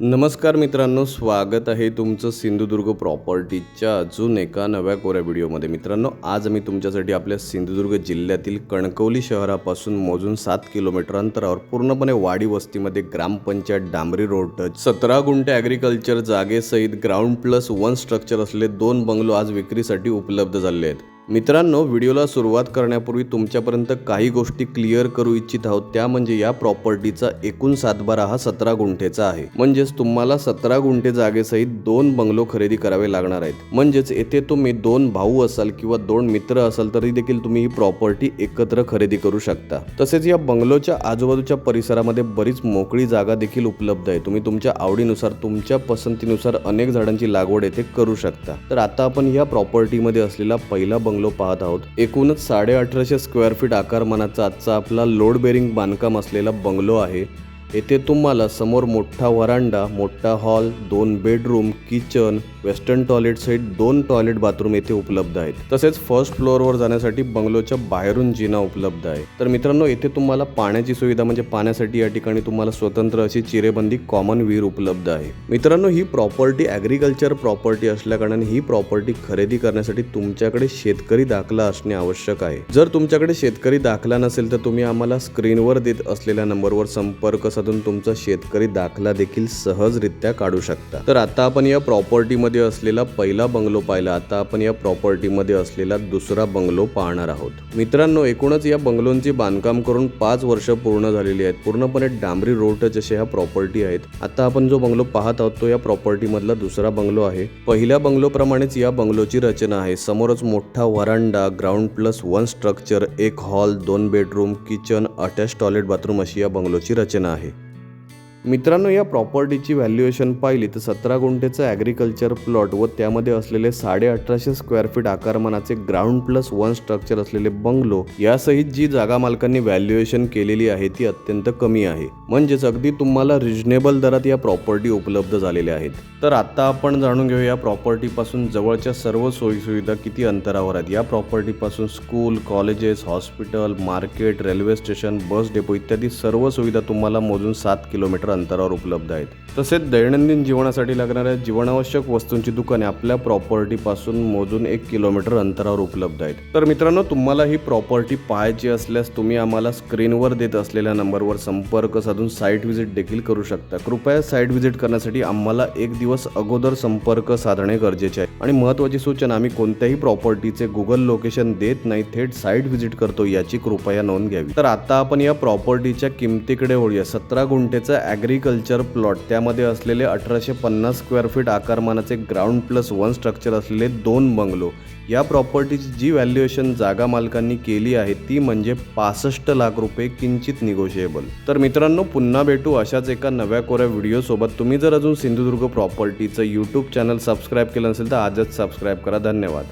नमस्कार मित्रांनो स्वागत आहे तुमचं सिंधुदुर्ग प्रॉपर्टीच्या अजून एका नव्या कोऱ्या व्हिडिओमध्ये. मित्रांनो आज मी तुमच्यासाठी आपल्या सिंधुदुर्ग जिल्ह्यातील कणकवली शहरापासून मोजून सात किलोमीटर अंतरावर पूर्णपणे वाडी वस्तीमध्ये ग्रामपंचायत डांबरी रोड टच सतरा गुंठे ॲग्रिकल्चर जागेसहित ग्राउंड प्लस वन स्ट्रक्चर असलेले दोन बंगलो आज विक्रीसाठी उपलब्ध झाले आहेत. मित्रांनो व्हिडिओला सुरुवात करण्यापूर्वी तुमच्यापर्यंत काही गोष्टी क्लिअर करू इच्छित आहोत. त्या म्हणजे या प्रॉपर्टीचा एकूण सातबारा हा सतरा गुंठेचा आहे. म्हणजेच तुम्हाला सतरा गुंठे जागेसहित दोन बंगलो खरेदी करावे लागणार आहेत. म्हणजेच येथे तुम्ही दोन भाऊ असाल किंवा दोन मित्र असाल तरी देखील तुम्ही ही प्रॉपर्टी एकत्र खरेदी करू शकता. तसेच या बंगलोच्या आजूबाजूच्या परिसरामध्ये बरीच मोकळी जागा देखील उपलब्ध आहे. तुम्ही तुमच्या आवडीनुसार तुमच्या पसंतीनुसार अनेक झाडांची लागवड येथे करू शकता. तर आता आपण या प्रॉपर्टीमध्ये असलेला पहिला बंगलो पाहत आहोत. एकूणच साडे अठराशे स्क्वेअर फीट आकारमानाचा आजचा आपला लोड बेरिंग बांधकाम असलेला बंगलो आहे. येथे तुम्हाला समोर मोठा वरांडा मोठा हॉल दोन बेडरूम किचन वेस्टर्न टॉयलेट सहित दोन टॉयलेट बाथरूम येथे उपलब्ध आहेत. तसेच फर्स्ट फ्लोअरवर जाण्यासाठी बंगलोच्या बाहेरून जिना उपलब्ध आहे. तर मित्रांनो येथे तुम्हाला पाण्याची सुविधा म्हणजे पाण्यासाठी या ठिकाणी तुम्हाला स्वतंत्र अशी चिरेबंदी कॉमन विहीर उपलब्ध आहे. मित्रांनो ही प्रॉपर्टी ॲग्रिकल्चर प्रॉपर्टी असल्याकारणाने ही प्रॉपर्टी खरेदी करण्यासाठी तुमच्याकडे शेतकरी दाखला असणे आवश्यक आहे. जर तुमच्याकडे शेतकरी दाखला नसेल तर तुम्ही आम्हाला स्क्रीनवर देत असलेल्या नंबरवर संपर्क साधून तुमचा शेतकरी दाखला देखील सहजरित्या काढू शकता. तर आता आपण या प्रॉपर्टीमध्ये असलेला पहिला बंगलो पाहिला. आता आपण या प्रॉपर्टीमध्ये असलेला दुसरा बंगलो पाहणार आहोत. मित्रांनो एकूणच या बंगलोंची बांधकाम करून पाच वर्ष पूर्ण झालेली आहेत. पूर्णपणे डांबरी रोड जसे ह्या प्रॉपर्टी आहेत. आता आपण जो बंगलो पाहत आहोत तो या प्रॉपर्टी मधला दुसरा बंगलो आहे. पहिल्या बंगलो प्रमाणेच या बंगलोची रचना आहे. समोरच मोठा veranda ground plus one structure एक हॉल दोन bedroom kitchen attach toilet bathroom अशी या बंगलोची रचना आहे. मित्रांनो या प्रॉपर्टीची व्हॅल्युएशन पाहिली तर सतरा गुंठेचं ॲग्रिकल्चर प्लॉट व त्यामध्ये असलेले साडे अठराशे स्क्वेअर फीट आकारमानाचे ग्राउंड प्लस वन स्ट्रक्चर असलेले बंगलो यासहित जी जागा मालकांनी व्हॅल्युएशन केलेली आहे ती अत्यंत कमी आहे. म्हणजेच अगदी तुम्हाला रिजनेबल दरात या प्रॉपर्टी उपलब्ध झालेल्या आहेत. तर आता आपण जाणून घेऊ या प्रॉपर्टीपासून जवळच्या सर्व सोयीसुविधा किती अंतरावर आहेत. या प्रॉपर्टीपासून school colleges hospital market railway station bus depot इत्यादी सर्व सुविधा तुम्हाला मोजून सात किलोमीटर किलोमीटर अंतरावर उपलब्ध आहेत. तसेच दैनंदिन जीवनासाठी लागणाऱ्या जीवनावश्यक वस्तूंची दुकाने आपल्या प्रॉपर्टीपासून मोजून एक किलोमीटर अंतरावर उपलब्ध आहेत. तर मित्रांनो तुम्हाला ही प्रॉपर्टी पाहायची असल्यास तुम्ही आम्हाला स्क्रीनवर देत असलेल्या नंबरवर संपर्क साधून साईट व्हिजिट देखील करू शकता. कृपया साईट व्हिजिट करण्यासाठी आम्हाला एक दिवस अगोदर संपर्क साधणे गरजेचे आहे. आणि महत्त्वाची सूचना आम्ही कोणत्याही प्रॉपर्टीचे गुगल लोकेशन देत नाही थेट साईट व्हिजिट करतो याची कृपया नोंद घ्यावी. तर आता आपण या प्रॉपर्टीच्या किमतीकडे वळूया. सतरा गुंठेचा ॲग्रिकल्चर प्लॉट त्यामध्ये असलेले अठराशे पन्नास स्क्वेअर फीट आकारमानाचे ग्राउंड प्लस वन स्ट्रक्चर असलेले दोन बंगलो या प्रॉपर्टीची जी व्हॅल्युएशन जागा मालकांनी केली आहे ती म्हणजे पासष्ट लाख रुपये किंचित निगोशिएबल तर मित्रांनो पुन्हा भेटू अशाच एका नव्या कोऱ्या व्हिडिओसोबत तुम्ही जर अजून सिंधुदुर्ग प्रॉपर्टीचं यूट्यूब चॅनल सबस्क्राईब केलं नसेल तर आजच सबस्क्राईब करा. धन्यवाद.